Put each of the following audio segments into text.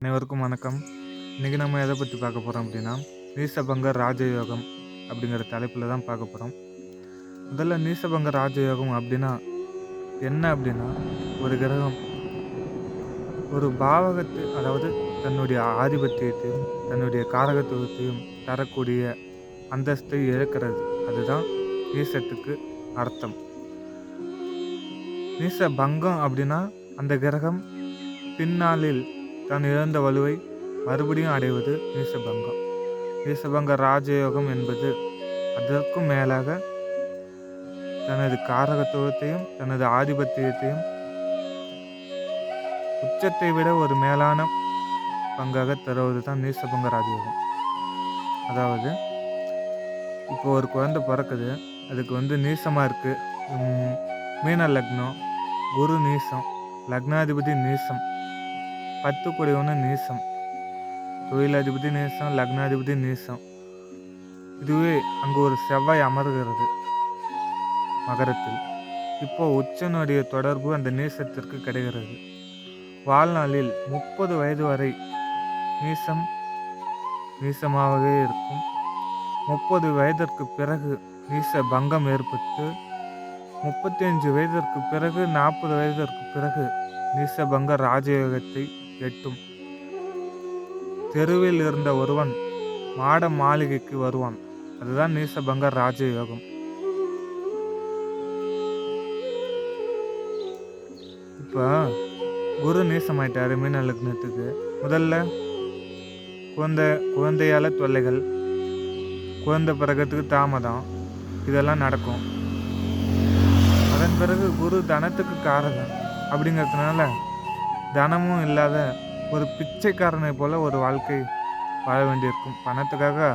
அனைவருக்கும் வணக்கம். இன்றைக்கி நம்ம எதை பற்றி பார்க்க போகிறோம் அப்படின்னா நீசபங்க ராஜயோகம் அப்படிங்கிற தலைப்பில் தான் பார்க்க போகிறோம் முதல்ல நீசபங்க ராஜயோகம் அப்படின்னா என்ன அப்படின்னா ஒரு கிரகம் ஒரு பாவகத்து அதாவது தன்னுடைய ஆதிபத்தியத்தையும் தன்னுடைய காரகத்துவத்தையும் தரக்கூடிய அந்தஸ்தை இழக்கிறது. அதுதான் நீசத்துக்கு அர்த்தம். நீச பங்கம் அப்படின்னா அந்த கிரகம் பின்னாளில் தான் இழந்த வலுவை மறுபடியும் அடைவது நீசபங்கம் நீசபங்க ராஜயோகம் என்பது அதற்கும் மேலாக தனது காரகத்துவத்தையும் தனது ஆதிபத்தியத்தையும் உச்சத்தை விட ஒரு மேலான பங்காக தருவது தான் நீசபங்க ராஜயோகம். அதாவது இப்போ ஒரு குழந்தை பிறக்குது அதுக்கு வந்து நீசமாக இருக்குது மீன லக்னம் குரு நீசம் லக்னாதிபதி நீசம். பத்து ஒன்று நீசம். தொழிலதிபதி நீசம் லக்னாதிபதி நீசம். இதுவே அங்கு ஒரு செவ்வாய் அமர்கிறது மகரத்தில். இப்போ உச்சனுடைய தொடர்பு அந்த நீசத்திற்கு கிடைக்கிறது வாழ்நாளில் முப்பது வயது வரை நீசம் நீசமாகவே இருக்கும். முப்பது வயதிற்கு பிறகு நீச பங்கம் ஏற்பட்டு முப்பத்தி அஞ்சு வயதிற்கு பிறகு நாற்பது வயதிற்கு பிறகு நீசபங்க ராஜயோகத்தை எட்டும். தெருவில் இருந்த ஒருவன் மாட மாளிகைக்கு வருவான். அதுதான் நீசபங்க ராஜயோகம். இப்போ குரு நீசமாயிட்டாரு மீன் லக்னத்துக்கு. முதல்ல குழந்தை குழந்தையால தொல்லைகள் குழந்தை பிறகுறதுக்கு தாமதம் இதெல்லாம் நடக்கும். அதன் பிறகு குரு தனத்துக்கு காரகம் அப்படிங்கிறதுனால தனமும் இல்லாத ஒரு பிச்சைக்காரனை போல ஒரு வாழ்க்கை வாழ வேண்டியிருக்கும். பணத்துக்காக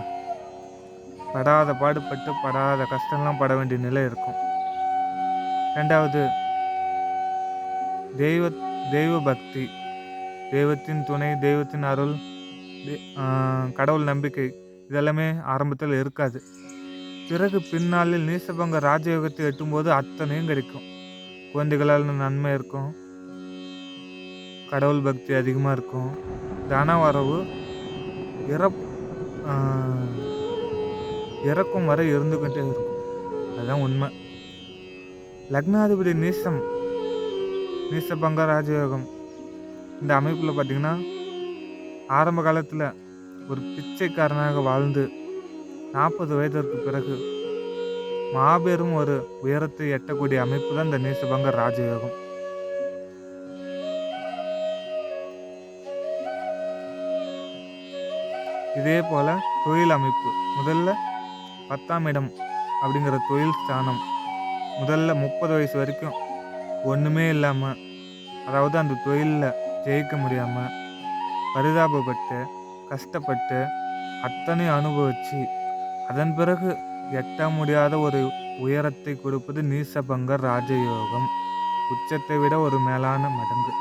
படாத பாடுபட்டு படாத கஷ்டம்லாம் பட வேண்டிய நிலை இருக்கும். ரெண்டாவது தெய்வ தெய்வ பக்தி தெய்வத்தின் துணை தெய்வத்தின் அருள் கடவுள் நம்பிக்கை இதெல்லாமே ஆரம்பத்தில் இருக்காது. பிறகு பின்னாளில் நீசபங்க ராஜயோகத்தை எட்டும்போது அத்தனையும் கிடைக்கும். குழந்தைகளால் நன்மை இருக்கும். கடவுள் பக்தி அதிகமாக இருக்கும். தன வரவு இறப் இறக்கும் வரை இருந்துக்கிட்டே இருக்கும். அதுதான் உண்மை. லக்னாதிபதி நீசம் நீசபங்க ராஜயோகம். இந்த அமைப்பில் பார்த்திங்கன்னா ஆரம்ப காலத்தில் ஒரு பிச்சைக்காரனாக வாழ்ந்து நாற்பது வயதிற்கு பிறகு மாபெரும் ஒரு உயரத்தை எட்டக்கூடிய அமைப்பு தான் இந்த நீசபங்க ராஜயோகம். இதே போல் தொழில் அமைப்பு முதல்ல பத்தாம் இடம் அப்படிங்கிற தொழில் ஸ்தானம். முதல்ல முப்பது வயசு வரைக்கும் ஒன்றுமே இல்லாமல் அதாவது அந்த தொழிலில் ஜெயிக்க முடியாமல் பரிதாபப்பட்டு கஷ்டப்பட்டு அத்தனை அனுபவித்து அதன் பிறகு எட்ட முடியாத ஒரு உயரத்தை கொடுப்பது நீசபங்கர் ராஜயோகம். உச்சத்தை விட ஒரு மேலான மடங்கு.